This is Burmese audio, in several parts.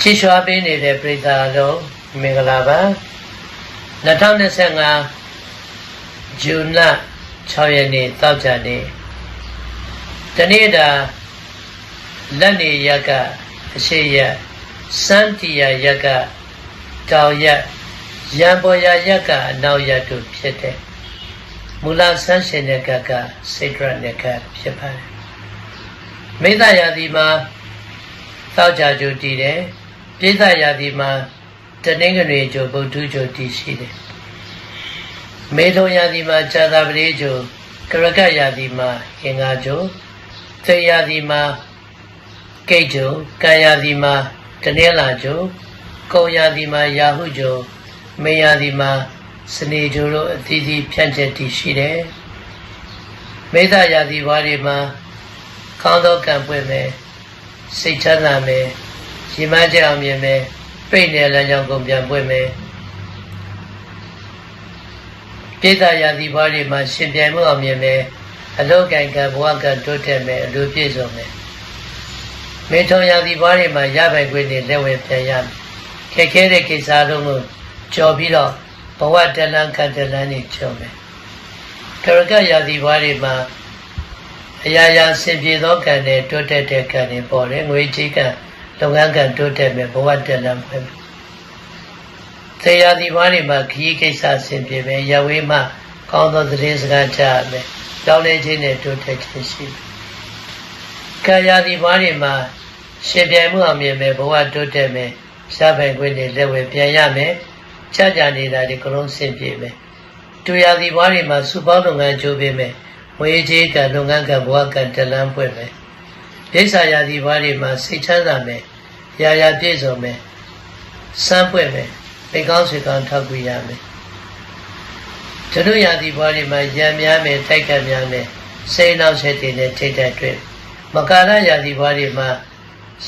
ချီးရွှာပေးနေတဲ့ပရိသတ်အလုံးမင်္ဂလာပါ2025ဇွန်လ6ရက်နေ့တောက်ကြနေ့တနေ့တာလက်နေရက်ကအရှိရက်စန်းတီယာရက်ကတောင်ရက်ရံပေါ်ရရက်ကအနောက်ရက်တို့ဖြစ်တဲ့မူလဆန်းရှင်တဲ့ကကစိတ်ရတဲ့ကဖြစ်ပါတယ်မိသားရာဒီမှာတောက်ကြကြတည်တယ် ပြိဿရာဒီမှာတနင်္ဂနွေကျိုဗုဒ္ဓကျိုတည်ရှိတယ်မေထုံရာဒီမှာဇာတာပတိကျိုကရကရာဒီမှာအင်္ဂါကျိုသေရာဒီမှာကိတ်ကျိုကံရာဒီမှာတနင်္လာကျိုကုံရာဒီမှာရာဟုကျိုမေရာဒီမှာစနေကျိုတို့အသီးသီးဖြန့်ကျက်တည်ရှိတယ်မေတ္တာရာဒီဘွားတွေမှာကောင်းသောကံပွင့်မယ်စိတ်ချမ်းသာမယ် ရီမန်းကြအောင်မြင်မယ်ပြိတ်နယ်လမ်းကြောင်းကုန်ပြန်ပွင့်မယ်ပိဿရာသီဘွားတွေမှာရှင်ပြိုင်မှုအောင်မြင်မယ်အလုတ်ကံကဘဝကတိုးတက်မယ်အလိုပြည့်စုံမယ်မေထုံရာသီဘွားတွေမှာရပိုင်ခွင့်တွေလက်ဝဲပြန်ရမယ်ခက်ခဲတဲ့ကိစ္စလုံးကိုကြော်ပြီးတော့ဘဝတလန်းကတလန်းနေကြုံမယ်ကရကရာသီဘွားတွေမှာအရာရာဆင်ပြေသောကံနဲ့တိုးတက်တဲ့ကံတွေပေါ်တယ်ငွေကြေးကံ လုပ်ငန်းကတိုးတက်မယ်ဘဝတက်လမ်းပဲသေယာဒီဘာတွေမှာခရီးကိစ္စဆင်ပြေမယ်ရဝေးမှကောင်းသောသတင်းစကားကြားမယ်ကြောင်းလဲခြင်းနဲ့တိုးတက်ခြင်းရှိတယ်ကာယာဒီဘာတွေမှာရှင်ပြိုင်မှုအောင်မြင်မယ်ဘဝတိုးတက်မယ်ရှားပိုင်ခွင့်တွေလက်ဝဲပြန်ရမယ်ချကြနေတာဒီကလုံးဆင်ပြေမယ်တူရာဒီဘာတွေမှာစုပေါင်းလုပ်ငန်းကြိုးပေးမယ်ဝေကြီးကလုပ်ငန်းကဘဝကတလန်းပွင့်မယ် ဒိဋ္ဌာယာဒီဘွားတွေမှာစိတ်ချမ်းသာမယ်။ရာရာပြည့်စုံမယ်။စမ်းပွင့်မယ်။ပိကောင်းဆွေကောင်းထောက်ကူရမယ်။တို့ယာဒီဘွားတွေမှာရံများမယ်တိုက်ခတ်များမယ်။စိတ်နောက်ဆက်တည်နဲ့ထိတ်တဲ့အတွက်မကာရယာဒီဘွားတွေမှာ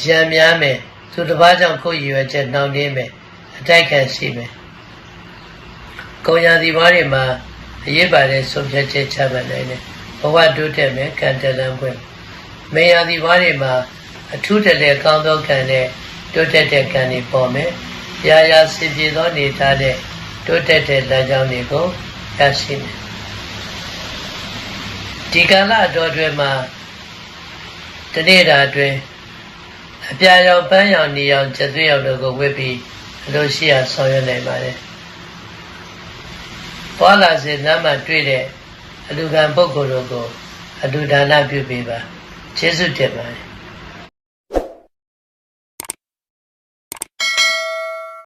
ရံများမယ်။သူတစ်ပါးကြောင့်ကိုယ်ရည်ရွယ်ချက်နှောင့်နှေးမယ်။အတိုက်ခံရှိမယ်။ကိုယာဒီဘွားတွေမှာအရေးပါတဲ့ဆုံးဖြတ်ချက်ချမှတ်နိုင်တယ်။ဘဝတိုးတက်မယ်ကံတလန်းပွင့် မေယာဒီဘွားတွေမှာအထူးတလဲကောင်းသောကံနဲ့တိုးတက်တဲ့ကံတွေပေါ်မယ်။ရာရာစင်ပြေသောနေသားတဲ့တိုးတက်တဲ့လမ်းကြောင်းတွေကိုရရှိမယ်။ဒီကာလတော်တွင်မှာတနေ့တာအတွင်းအပြာရောင်ပန်းရောင်နေရောင်ကျသွေးရောင်တို့ကိုဝတ်ပြီးအလိုရှိရာဆောင်ရွက်နိုင်ပါတယ်။ပွာလာစေနားမှာတွေ့တဲ့အလူကံပုဂ္ဂိုလ်တို့ကိုအလူဒါနပြုပေးပါ။ ကျေးဇူးတင်ပါတယ်